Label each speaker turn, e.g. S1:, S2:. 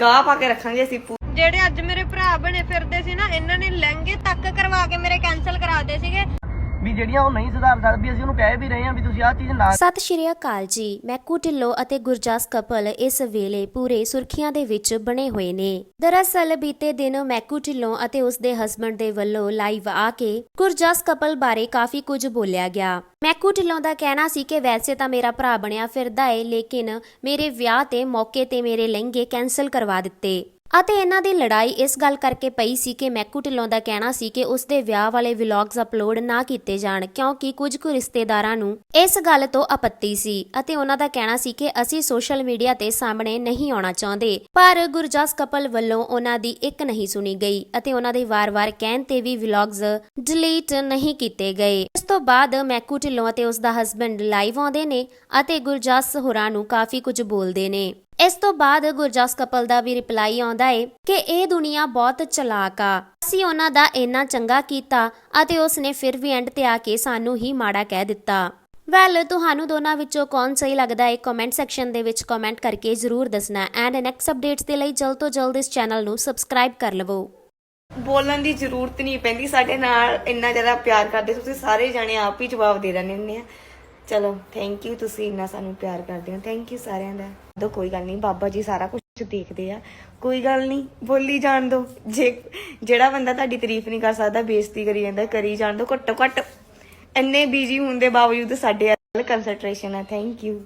S1: ਗਾਹ ਪਾ ਕੇ ਰੱਖਾਂਗੇ ਅਸੀਂ ਪੂ-
S2: ਜਿਹੜੇ ਅੱਜ ਮੇਰੇ ਭਰਾ ਬਣੇ ਫਿਰਦੇ ਸੀ ਨਾ, ਇਹਨਾਂ ਨੇ ਲਹਿੰਗੇ ਤੱਕ ਕਰਵਾ ਕੇ ਮੇਰੇ ਕੈਨਸਲ ਕਰਾਦੇ ਸੀਗੇ।
S3: ਵੀ ਜਿਹੜੀਆਂ ਉਹ ਨਹੀਂ ਸੁਧਾਰ ਸਕਦੇ ਅਸੀਂ ਉਹਨੂੰ ਕਹਿ ਵੀ ਰਹੇ ਹਾਂ ਵੀ ਤੁਸੀਂ ਆਹ ਚੀਜ਼ ਨਾ
S4: ਸਤਿ ਸ਼੍ਰੀ ਅਕਾਲ ਜੀ। ਮੈਕੂ ਢਿੱਲੋਂ ਅਤੇ ਗੁਰਜਸ ਕਪਲ ਇਸ ਵੇਲੇ ਪੂਰੇ ਸੁਰਖੀਆਂ ਦੇ ਵਿੱਚ ਬਣੇ ਹੋਏ ਨੇ। ਦਰਅਸਲ ਬੀਤੇ ਦਿਨ ਮੈਕੂ ਢਿੱਲੋਂ ਅਤੇ ਉਸ ਦੇ ਹਸਬੰਡ ਦੇ ਵੱਲੋਂ ਲਾਈਵ ਆ ਕੇ ਗੁਰਜਾਸ ਕਪਲ ਬਾਰੇ ਕਾਫੀ ਕੁਝ ਬੋਲਿਆ ਗਿਆ। ਮੈਕੂ ਢਿੱਲੋਂ ਦਾ ਕਹਿਣਾ ਸੀ ਕਿ ਵੈਸੇ ਤਾਂ ਮੇਰਾ ਭਰਾ ਬਣਿਆ ਫਿਰਦਾ ਏ, ਲੇਕਿਨ ਮੇਰੇ ਵਿਆਹ ਤੇ ਮੌਕੇ ਤੇ ਮੇਰੇ ਲਹਿੰਗੇ ਕੈਨਸਲ ਕਰਵਾ ਦਿੱਤੇ। ਅਤੇ ਇਹਨਾਂ ਦੀ ਲੜਾਈ ਇਸ ਗੱਲ ਕਰਕੇ ਪਈ ਸੀ ਕਿ ਮੈਕੂ ਢਿੱਲੋਂ ਦਾ ਕਹਿਣਾ ਸੀ ਕਿ ਉਸ ਦੇ ਵਿਆਹ ਵਾਲੇ ਵਲੌਗਸ ਅਪਲੋਡ ਨਾ ਕੀਤੇ ਜਾਣ, ਕਿਉਂਕਿ ਕੁਝ ਕੁ ਰਿਸ਼ਤੇਦਾਰਾਂ ਨੂੰ ਇਸ ਗੱਲ ਤੋਂ ਆਪੱਤੀ ਸੀ ਅਤੇ ਉਹਨਾਂ ਦਾ ਕਹਿਣਾ ਸੀ ਕਿ ਅਸੀਂ ਸੋਸ਼ਲ ਮੀਡੀਆ ਤੇ ਸਾਹਮਣੇ ਨਹੀਂ ਆਉਣਾ ਚਾਹੁੰਦੇ। ਪਰ ਗੁਰਜਸ ਕਪਲ ਵੱਲੋਂ ਉਹਨਾਂ ਦੀ ਇੱਕ ਨਹੀਂ ਸੁਣੀ ਗਈ ਅਤੇ ਉਹਨਾਂ ਦੇ ਵਾਰ-ਵਾਰ ਕਹਿਣ ਤੇ ਵੀ ਵਲੌਗਸ ਡਿਲੀਟ ਨਹੀਂ ਕੀਤੇ ਗਏ। ਇਸ ਤੋਂ ਬਾਅਦ ਮੈਕੂ ਢਿੱਲੋਂ ਅਤੇ ਉਸ ਦਾ ਹਸਬੰਡ ਲਾਈਵ ਆਉਂਦੇ ਨੇ ਅਤੇ ਗੁਰਜਸ ਹੋਰਾਂ ਨੂੰ ਕਾਫੀ ਕੁਝ ਬੋਲਦੇ ਨੇ। ਇਸ ਤੋਂ ਬਾਅਦ ਗੁਰਜਸ ਕਪਲ ਦਾ ਵੀ ਰਿਪਲਾਈ ਆਉਂਦਾ ਏ ਕਿ ਇਹ ਦੁਨੀਆ ਬਹੁਤ ਚਲਾਕ ਆ। ਅਸੀਂ ਉਹਨਾਂ ਦਾ ਇੰਨਾ ਚੰਗਾ ਕੀਤਾ ਅਤੇ ਉਸਨੇ ਫਿਰ ਵੀ ਐਂਡ ਤੇ ਆ ਕੇ ਸਾਨੂੰ ਹੀ ਮਾੜਾ ਕਹਿ ਦਿੱਤਾ। ਵੈਲ ਤੁਹਾਨੂੰ ਦੋਨਾਂ ਵਿੱਚੋਂ ਕੌਣ ਸਹੀ ਲੱਗਦਾ ਹੈ ਕਮੈਂਟ ਸੈਕਸ਼ਨ ਦੇ ਵਿੱਚ ਕਮੈਂਟ ਕਰਕੇ ਜ਼ਰੂਰ ਦੱਸਣਾ। ਐਂਡ ਨੈਕਸਟ ਅਪਡੇਟਸ ਦੇ ਲਈ ਜਲਦ ਤੋਂ ਜਲਦ ਇਸ ਚੈਨਲ ਨੂੰ ਸਬਸਕ੍ਰਾਈਬ ਕਰ ਲਵੋ।
S1: ਬੋਲਣ ਦੀ ਜ਼ਰੂਰਤ ਨਹੀਂ ਪੈਂਦੀ, ਸਾਡੇ ਨਾਲ ਇੰਨਾ ਜ਼ਿਆਦਾ ਪਿਆਰ ਕਰਦੇ, ਤੁਸੀਂ ਸਾਰੇ ਜਾਣੇ ਆਪ ਹੀ ਜਵਾਬ ਦੇ ਦਿੰਦੇ ਹੁੰਦੇ ਆ। ਚਲੋ ਥੈਂਕ ਯੂ ਤੁਸੀਂ ਇੰਨਾ ਸਾਨੂੰ ਪਿਆਰ ਕਰਦੇ ਹੋ। ਥੈਂਕ ਯੂ ਸਾਰਿਆਂ ਦਾ। ਦੋ, ਕੋਈ ਗੱਲ ਨਹੀਂ, ਬਾਬਾ ਜੀ ਸਾਰਾ ਕੁਝ ਦੇਖਦੇ ਆ। ਕੋਈ ਗੱਲ ਨਹੀਂ, ਬੋਲੀ ਜਾਣ ਦੋ। ਜੇ ਜਿਹੜਾ ਬੰਦਾ ਤੁਹਾਡੀ ਤਾਰੀਫ ਨਹੀਂ ਕਰ ਸਕਦਾ, ਬੇਇੱਜ਼ਤੀ ਕਰੀ ਜਾਂਦਾ, ਕਰੀ ਜਾਣ ਦੋ ਘੱਟੋ ਘੱਟ। ਇੰਨੇ ਬਿਜ਼ੀ ਹੋਣ ਦੇ ਬਾਵਜੂਦ ਸਾਡੇ ਵੱਲ ਕੰਸੈਂਟਰੇਸ਼ਨ ਹੈ ਥੈਂਕ ਯੂ